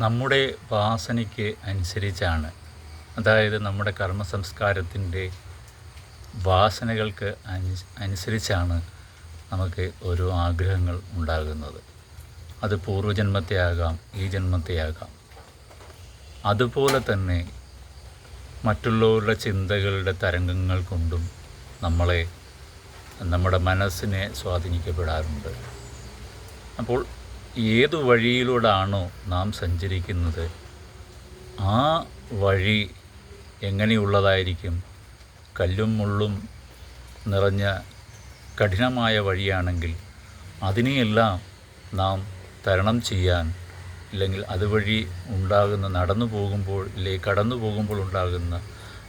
നമ്മുടെ വാസനയ്ക്ക് അനുസരിച്ചാണ്. അതായത് നമ്മുടെ കർമ്മ സംസ്കാരത്തിന്റെ വാസനകൾക്ക് അനുസരിച്ചാണ് നമുക്ക് ഓരോ ആഗ്രഹങ്ങൾ ഉണ്ടാകുന്നത്. അത് പൂർവജന്മത്തെ ആകാം ഈ ജന്മത്തെ ആകാം അതുപോലെ തന്നെ മറ്റുള്ളവരുടെ ചിന്തകളുടെ തരംഗങ്ങൾ കൊണ്ടും നമ്മളെ നമ്മുടെ മനസ്സിനെ സ്വാധീനിക്കപ്പെടാറുണ്ട്. അപ്പോൾ ഏതു വഴിയിലൂടാണോ നാം സഞ്ചരിക്കുന്നത് ആ വഴി എങ്ങനെയുള്ളതായിരിക്കും? കല്ലും മുള്ളും നിറഞ്ഞ കഠിനമായ വഴിയാണെങ്കിൽ അതിനെയെല്ലാം നാം തരണം ചെയ്യാൻ അല്ലെങ്കിൽ അതുവഴി ഉണ്ടാകുന്ന നടന്നു പോകുമ്പോൾ ഇല്ലേ കടന്നു പോകുമ്പോൾ ഉണ്ടാകുന്ന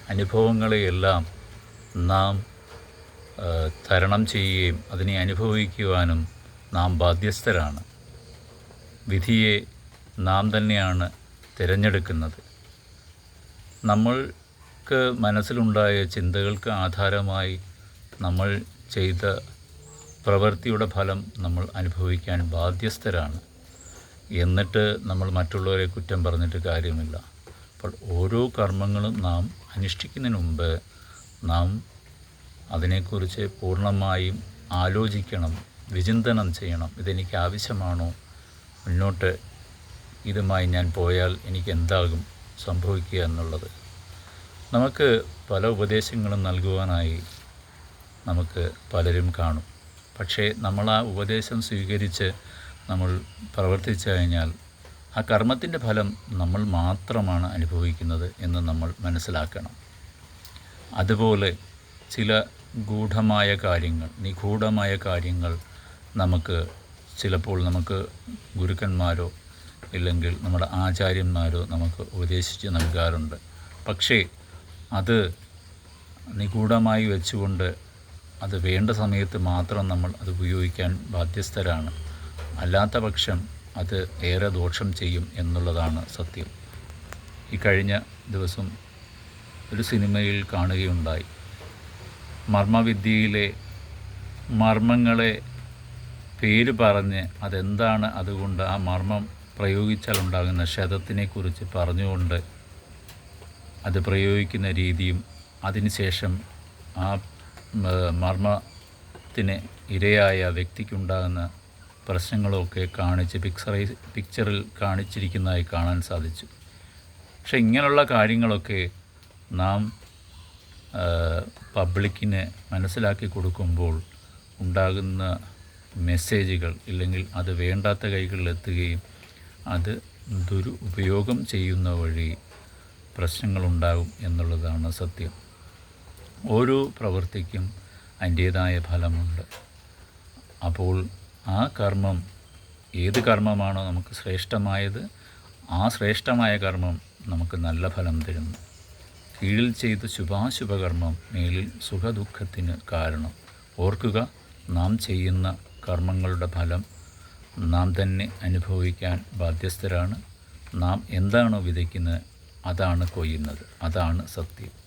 അനുഭവങ്ങളെയെല്ലാം നാം തരണം ചെയ്യുകയും അതിനെ അനുഭവിക്കുവാനും നാം ബാധ്യസ്ഥരാണ്. വിധിയെ നാം തന്നെയാണ് തിരഞ്ഞെടുക്കുന്നത്. നമ്മൾക്ക് മനസ്സിലുണ്ടായ ചിന്തകൾക്ക് ആധാരമായി നമ്മൾ ചെയ്ത പ്രവൃത്തിയുടെ ഫലം നമ്മൾ അനുഭവിക്കാൻ ബാധ്യസ്ഥരാണ്. എന്നിട്ട് നമ്മൾ മറ്റുള്ളവരെ കുറ്റം പറഞ്ഞിട്ട് കാര്യമില്ല. അപ്പോൾ ഓരോ കർമ്മങ്ങളും നാം അനുഷ്ഠിക്കുന്നതിന് മുമ്പ് നാം അതിനെക്കുറിച്ച് പൂർണമായും ആലോചിക്കണം വിചിന്തനം ചെയ്യണം. ഇതെനിക്ക് ആവശ്യമാണോ? മുന്നോട്ട് ഇതുമായി ഞാൻ പോയാൽ എനിക്ക് എന്താകും സംഭവിക്കുക എന്നുള്ളത്. നമുക്ക് പല ഉപദേശങ്ങളും നൽകുവാനായി നമുക്ക് പലരും കാണും. പക്ഷേ നമ്മൾ ആ ഉപദേശം സ്വീകരിച്ച് നമ്മൾ പ്രവർത്തിച്ചു കഴിഞ്ഞാൽ ആ കർമ്മത്തിന്റെ ഫലം നമ്മൾ മാത്രമാണ് അനുഭവിക്കുന്നത് എന്ന് നമ്മൾ മനസ്സിലാക്കണം. അതുപോലെ ചില ഗൂഢമായ കാര്യങ്ങൾ നിഗൂഢമായ കാര്യങ്ങൾ നമുക്ക് ചിലപ്പോൾ നമുക്ക് ഗുരുക്കന്മാരോ ഇല്ലെങ്കിൽ നമ്മുടെ ആചാര്യന്മാരോ നമുക്ക് ഉപദേശിച്ച് നൽകാറുണ്ട്. പക്ഷേ അത് നിഗൂഢമായി വെച്ചുകൊണ്ട് അത് വേണ്ട സമയത്ത് മാത്രം നമ്മൾ അത് ഉപയോഗിക്കാൻ ബാധ്യസ്ഥരാണ്. അല്ലാത്ത പക്ഷം അത് ഏറെ ദോഷം ചെയ്യും എന്നുള്ളതാണ് സത്യം. ഈ കഴിഞ്ഞ ദിവസം ഒരു സിനിമയിൽ കാണുകയുണ്ടായി. മർമ്മവിദ്യയിലെ മർമ്മങ്ങളെ പേര് പറഞ്ഞ് അതെന്താണ് അതുകൊണ്ട് ആ മർമ്മം പ്രയോഗിച്ചാൽ ഉണ്ടാകുന്ന ക്ഷതത്തിനെക്കുറിച്ച് പറഞ്ഞുകൊണ്ട് അത് പ്രയോഗിക്കുന്ന രീതിയും അതിനുശേഷം ആ മർമ്മത്തിന് ഇരയായ വ്യക്തിക്കുണ്ടാകുന്ന പ്രശ്നങ്ങളൊക്കെ കാണിച്ച് പിക്ചറൈ പിക്ചറിൽ കാണിച്ചിരിക്കുന്നതായി കാണാൻ സാധിച്ചു. പക്ഷെ ഇങ്ങനെയുള്ള കാര്യങ്ങളൊക്കെ നാം പബ്ലിക്കിന് മനസ്സിലാക്കി കൊടുക്കുമ്പോൾ ഉണ്ടാകുന്ന മെസ്സേജുകൾ ഇല്ലെങ്കിൽ അത് വേണ്ടാത്ത കൈകളിലെത്തുകയും അത് ദുരുപയോഗം ചെയ്യുന്ന വഴി പ്രശ്നങ്ങളുണ്ടാകും എന്നുള്ളതാണ് സത്യം. ഓരോ പ്രവൃത്തിക്കും അതിന്റേതായ ഫലമുണ്ട്. അപ്പോൾ ആ കർമ്മം ഏത് കർമ്മമാണോ നമുക്ക് ശ്രേഷ്ഠമായത് ആ ശ്രേഷ്ഠമായ കർമ്മം നമുക്ക് നല്ല ഫലം തരുന്നു. കീഴിൽ ചെയ്ത ശുഭാശുഭകർമ്മം മേലിൽ സുഖദുഃഖത്തിന് കാരണം. ഓർക്കുക നാം ചെയ്യുന്ന കർമ്മങ്ങളുടെ ഫലം നാം തന്നെ അനുഭവിക്കാൻ ബാധ്യസ്ഥരാണ്. നാം എന്താണോ വിതയ്ക്കുന്നത് അതാണ് കൊയ്യുന്നത്. അതാണ് സത്യം.